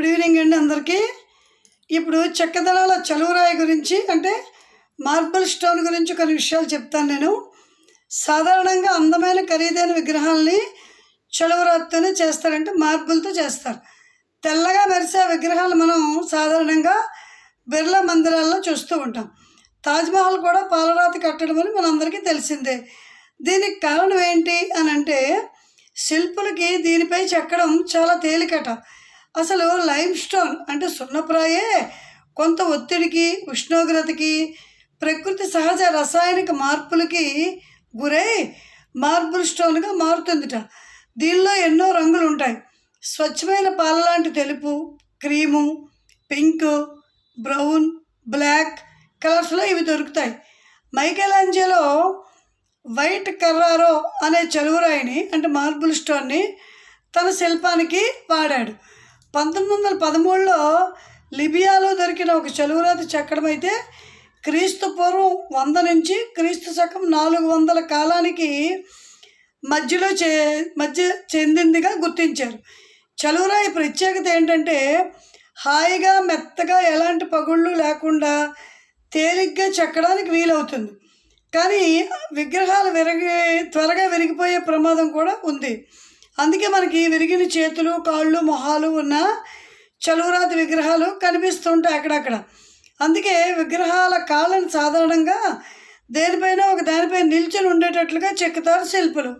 Good evening అండి అందరికీ. ఇప్పుడు చెక్కదళాల చలువరాయి గురించి అంటే మార్బుల్ స్టోన్ గురించి కొన్ని విషయాలు చెప్తాను నేను. సాధారణంగా అందమైన ఖరీదైన విగ్రహాలని చలువరాతితోనే చేస్తారంటే మార్బుల్తో చేస్తారు. తెల్లగా మెరిసే విగ్రహాలు మనం సాధారణంగా బిర్లా మందిరాల్లో చూస్తూ ఉంటాం. తాజ్మహల్ కూడా పాలరాతి కట్టడం అని మనందరికీ తెలిసిందే. దీనికి కారణం ఏంటి అని అంటే శిల్పులకి దీనిపై చెక్కడం చాలా తేలికట. అసలు లైమ్ స్టోన్ అంటే సున్నప్రాయే కొంత ఒత్తిడికి ఉష్ణోగ్రతకి ప్రకృతి సహజ రసాయనిక మార్పులకి గురై మార్బుల్ స్టోన్గా మారుతుందిట. దీనిలో ఎన్నో రంగులు ఉంటాయి స్వచ్ఛమైన పాల లాంటి తెలుపు క్రీము పింక్ బ్రౌన్ బ్లాక్ కలర్స్లో ఇవి దొరుకుతాయి. మైకెలాంజలో వైట్ కర్రారో అనే చలువరాయిని అంటే మార్బుల్ స్టోన్ని తన శిల్పానికి వాడాడు. పంతొమ్మిది వందల పదమూడులో లిబియాలో దొరికిన ఒక చలువరాతి చెక్కడం అయితే క్రీస్తు పూర్వం వంద నుంచి క్రీస్తు శకం నాలుగు వందల కాలానికి మధ్యలో చే మధ్య చెందిందిగా గుర్తించారు. చలువరాయి ప్రత్యేకత ఏంటంటే హాయిగా మెత్తగా ఎలాంటి పగుళ్ళు లేకుండా తేలిగ్గా చెక్కడానికి వీలవుతుంది. కానీ విగ్రహాలు విరిగి త్వరగా విరిగిపోయే ప్రమాదం కూడా ఉంది. అందుకే మనకి విరిగిన చేతులు కాళ్ళు మొహాలు ఉన్న చలువరాతి విగ్రహాలు కనిపిస్తుంటాయి అక్కడక్కడ. అందుకే విగ్రహాల కాళ్ళను సాధారణంగా దేనిపైన ఒక దానిపై నిల్చొని ఉండేటట్లుగా చెక్కుతారు శిల్పులు.